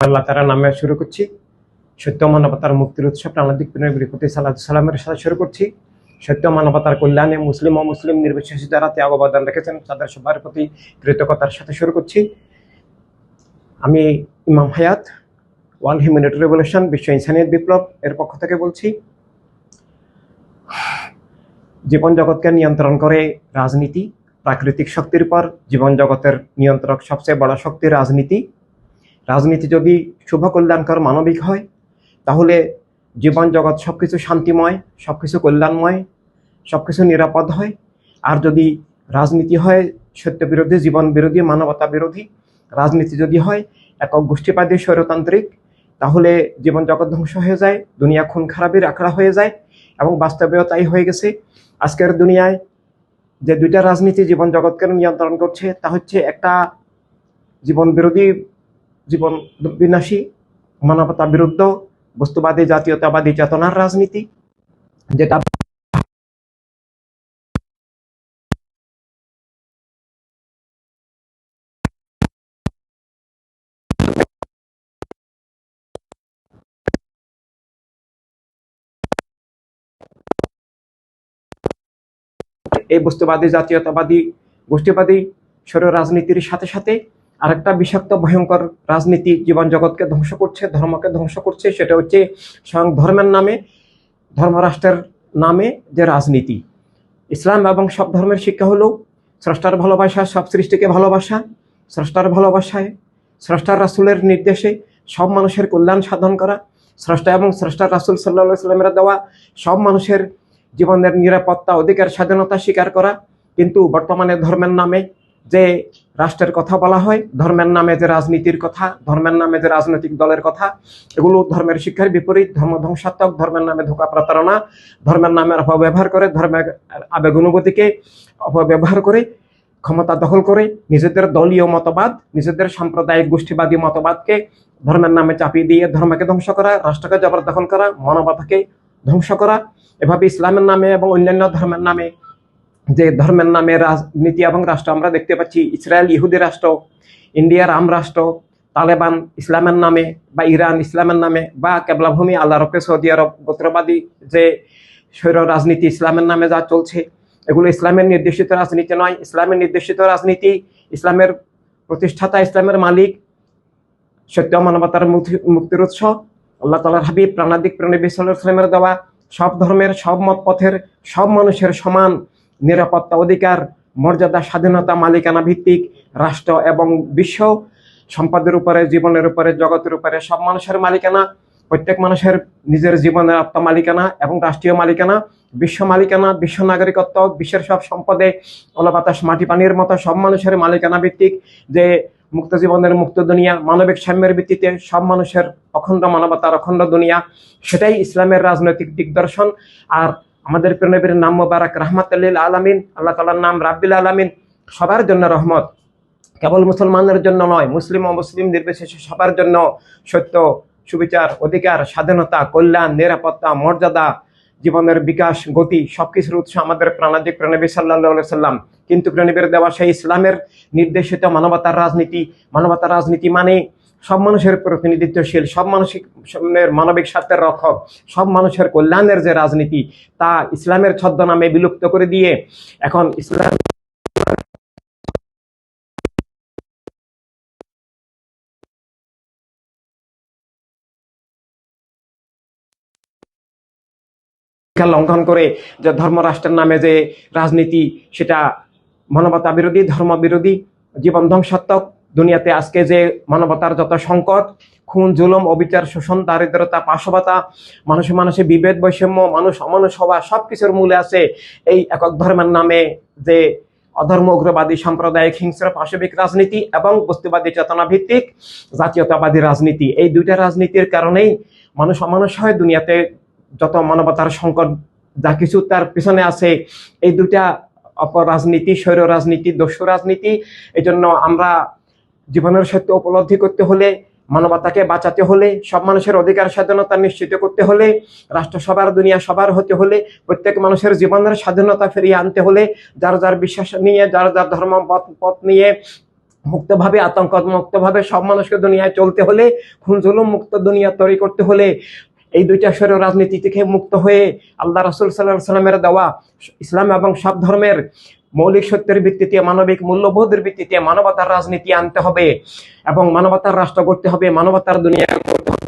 আল্লাহ নামে শুরু করছি। সত্য মানবতার মুক্তির উৎসব প্রাণাদিক বৃহস্পতি সাল্লাহ সাল্লামের সাথে শুরু করছি। সত্য মানবতার কল্যাণে মুসলিম ও মুসলিম নির্বিশেষে যারা ত্যাগ অবদান রেখেছেন, তাদের সবার প্রতি কৃতজ্ঞতার সাথে শুরু করছি। আমি ইমাম হায়াত ওয়ার্ল্ড হিউম্যানিটি রেভলিউশন, বিশ্ব ইনসানিয়ত বিপ্লব এর পক্ষ থেকে বলছি, জীবন জগৎকে নিয়ন্ত্রণ করে রাজনীতি, প্রাকৃতিক শক্তির পর জীবন জগতের নিয়ন্ত্রক সবচেয়ে বড় শক্তি রাজনীতি। রাজনীতি যদি শুভ কল্যাণকর মানবিক হয়, তাহলে জীবন জগৎ সব কিছু শান্তিময় সব কিছু কল্যাণময় সব কিছু নিরাপদ হয়। আর যদি রাজনীতি হয় সত্য বিরোধী, জীবন বিরোধী, মানবতা বিরোধী, রাজনীতি যদি হয় একক গোষ্ঠীবাদী, স্বৈরতান্ত্রিক, তাহলে জীবন জগৎ ধ্বংস হয়ে যায়, দুনিয়া খুন খারাপের আখড়া হয়ে যায় এবং বাস্তবেও তাই হয়ে গেছে। আজকের দুনিয়ায় যে দুইটা রাজনীতি জীবন জগৎকে নিয়ন্ত্রণ করছে, তা হচ্ছে একটা জীবন বিরোধী জীবন বিনাশী, মানবতা বিরুদ্ধ, বস্তুবাদী, জাতীয়তাবাদী চেতনার রাজনীতি, যেটা এই বস্তুবাদী, জাতীয়তাবাদী, গোষ্ঠীবাদী স্বৈর রাজনীতির সাথে সাথে আরেকটা বিষাক্ত, ভয়ঙ্কর রাজনীতি জীবন জগৎকে ধ্বংস করছে, ধর্মকে ধ্বংস করছে, সেটা হচ্ছে স্বয়ং ধর্মের নামে, ধর্মরাষ্ট্রের নামে যে রাজনীতি। ইসলাম এবং সব ধর্মের শিক্ষা হলো স্রষ্টার ভালোবাসা, সব সৃষ্টিকে ভালোবাসা, স্রষ্টার ভালোবাসায়, স্রষ্টার রাসুলের নির্দেশে সব মানুষের কল্যাণ সাধন করা, স্রষ্টা এবং স্রষ্টার রাসুল সাল্লা সাল্লামের দেওয়া সব মানুষের জীবনের নিরাপত্তা, অধিকার, স্বাধীনতা স্বীকার করা। কিন্তু বর্তমানে ধর্মের নামে যে রাষ্ট্রের কথা বলা হয়, ধর্মের নামে যে রাজনীতির কথা, ধর্মের নামে যে রাজনৈতিক দলের কথা, এগুলো ধর্মের শিক্ষার বিপরীত, ধর্ম ধ্বংসাত্মক, ধর্মের নামে ধোকা প্রতারণা, ধর্মের নামে অপব্যবহার করে, ধর্মের আবেগ অনুভূতিকে অপব্যবহার করে, ক্ষমতা দখল করে, নিজেদের দলীয় মতবাদ, নিজেদের সাম্প্রদায়িক গোষ্ঠীবাদী মতবাদকে ধর্মের নামে চাপিয়ে দিয়ে ধর্মকে ধ্বংস করা, রাষ্ট্রকে জবরদখল করা, মানবতাকে ধ্বংস করা, এভাবে ইসলামের নামে এবং অন্যান্য ধর্মের নামে যে ধর্মের নামে রাজনীতি এবং রাষ্ট্র আমরা দেখতে পাচ্ছি। ইসরায়েল ইহুদি রাষ্ট্র ইন্ডিয়ার আম রাষ্ট্র, তালেবান ইসলামের নামে বা ইরান ইসলামের নামে বা কেবলাভূমি, আল্লাহ রফে সৌদি আরব গোত্রবাদী যে স্বৈর রাজনীতি ইসলামের নামে যা চলছে, এগুলো ইসলামের নির্দেশিত রাজনীতি নয়। ইসলামের নির্দেশিত রাজনীতি ইসলামের প্রতিষ্ঠাতা, ইসলামের মালিক, সত্য মানবতার মুক্তি- মুক্তির উৎস, আল্লাহ তালার হাবিব প্রাণাদিক প্রাণবী সাল্লাহ ইসলামের দেওয়া, সব ধর্মের, সব মত পথের সব মানুষের সমান নিরাপত্তা অধিকার, মর্যাদা, স্বাধীনতা, মালিকানা ভিত্তিক রাষ্ট্র এবং বিশ্ব সম্পদের উপরে, জীবনের উপরে, জগতের উপরে সব মানুষের মালিকানা, প্রত্যেক মানুষের নিজের জীবনের আত্ম মালিকানা এবং রাষ্ট্রীয় মালিকানা, বিশ্ব মালিকানা, বিশ্ব নাগরিকত্ব, বিশ্বের সব সম্পদে বাতাস মাটি পানির মতো সব মানুষের মালিকানা ভিত্তিক যে মুক্ত জীবনের মুক্ত দুনিয়া, মানবিক সাম্যের ভিত্তিতে সব মানুষের অখণ্ড মানবতার অখণ্ড দুনিয়া, সেটাই ইসলামের রাজনৈতিক দিগদর্শন আর আমাদের প্রেরণবীর নাম মোবারক রহমত আলামিন, আল্লাহ তালার নাম রাব্বিল আলামিন, সবার জন্য রহমত। কেবল মুসলমানদের জন্য নয়, মুসলিম ও মুসলিম নির্বিশেষে সবার জন্য সত্য, সুবিচার, অধিকার, স্বাধীনতা, কল্যাণ, নিরাপত্তা, মর্যাদা, জীবনের বিকাশ, গতি, সবকিছুর উৎস আমাদের প্রাণাদিক প্রাণবী সাল্লাহ সাল্লাম কিন্তু প্রাণবীর দেওয়া সেই ইসলামের নির্দেশিত মানবতার রাজনীতি মানবতার রাজনীতি মানে সব মানুষের প্রতিনিধিত্বশীল, সব মানসিক মানবিক স্বার্থের রক্ষক, সব মানুষের কল্যাণের যে রাজনীতি, তা ইসলামের ছদ্মনামে বিলুপ্ত করে দিয়ে এখন ইসলাম শিক্ষা লঙ্ঘন করে যে ধর্মরাষ্ট্রের নামে যে রাজনীতি, সেটা মানবতা বিরোধী ধর্ম বিরোধী জীবন ধ্বংসাত্মক দুনিয়াতে আজকে যে মানবতার যত সংকট, খুন, জুলম, অবিচার, শোষণ, দারিদ্রতা পাশবতা মানুষে মানুষে বিভেদ, বৈষম্য, মানুষ অমানুষ হওয়া সবকিছুর মূলে আছে এই একক ধর্মের নামে যে অধর্ম, উগ্রবাদী, সাম্প্রদায়িক, হিংস্র পাশবিক রাজনীতি এবং বস্তুবাদী চেতনা ভিত্তিক জাতীয়তাবাদী রাজনীতি। এই দুইটা রাজনীতির কারণেই মানুষ অমানুষ হয়, দুনিয়াতে যত মানবতার সংকট যা কিছু তার পিছনে আছে, এই দুইটা অপরাজনীতি স্বৈর রাজনীতি দস্যু রাজনীতি এই জন্য আমরা জীবনের সত্য উপলব্ধি করতে হলে, মানবতাকে বাঁচাতে হলে, সব মানুষের অধিকার স্বাধীনতা নিশ্চিত করতে হলে, রাষ্ট্র সবার, দুনিয়া সবার হতে হলে, প্রত্যেক মানুষের জীবনের স্বাধীনতা ফিরিয়ে আনতে হলে, যার যার বিশ্বাস নিয়ে, যার যার ধর্ম পথ নিয়ে মুক্তভাবে আতঙ্ক মুক্তভাবে সব মানুষকে দুনিয়ায় চলতে হলে খুনজুলুম মুক্ত দুনিয়া তৈরি করতে হলে, এই দুইটা শরীর রাজনীতি থেকে মুক্ত হয়ে আল্লাহ রাসুল সাল্লাহ সাল্লামের দেওয়া ইসলাম এবং সব ধর্মের মৌলিক সত্যের ভিত্তিতে, মানবিক মূল্যবোধের ভিত্তিতে মানবতার রাজনীতি আনতে হবে এবং মানবতার রাষ্ট্র করতে হবে, মানবতার দুনিয়া করতে হবে।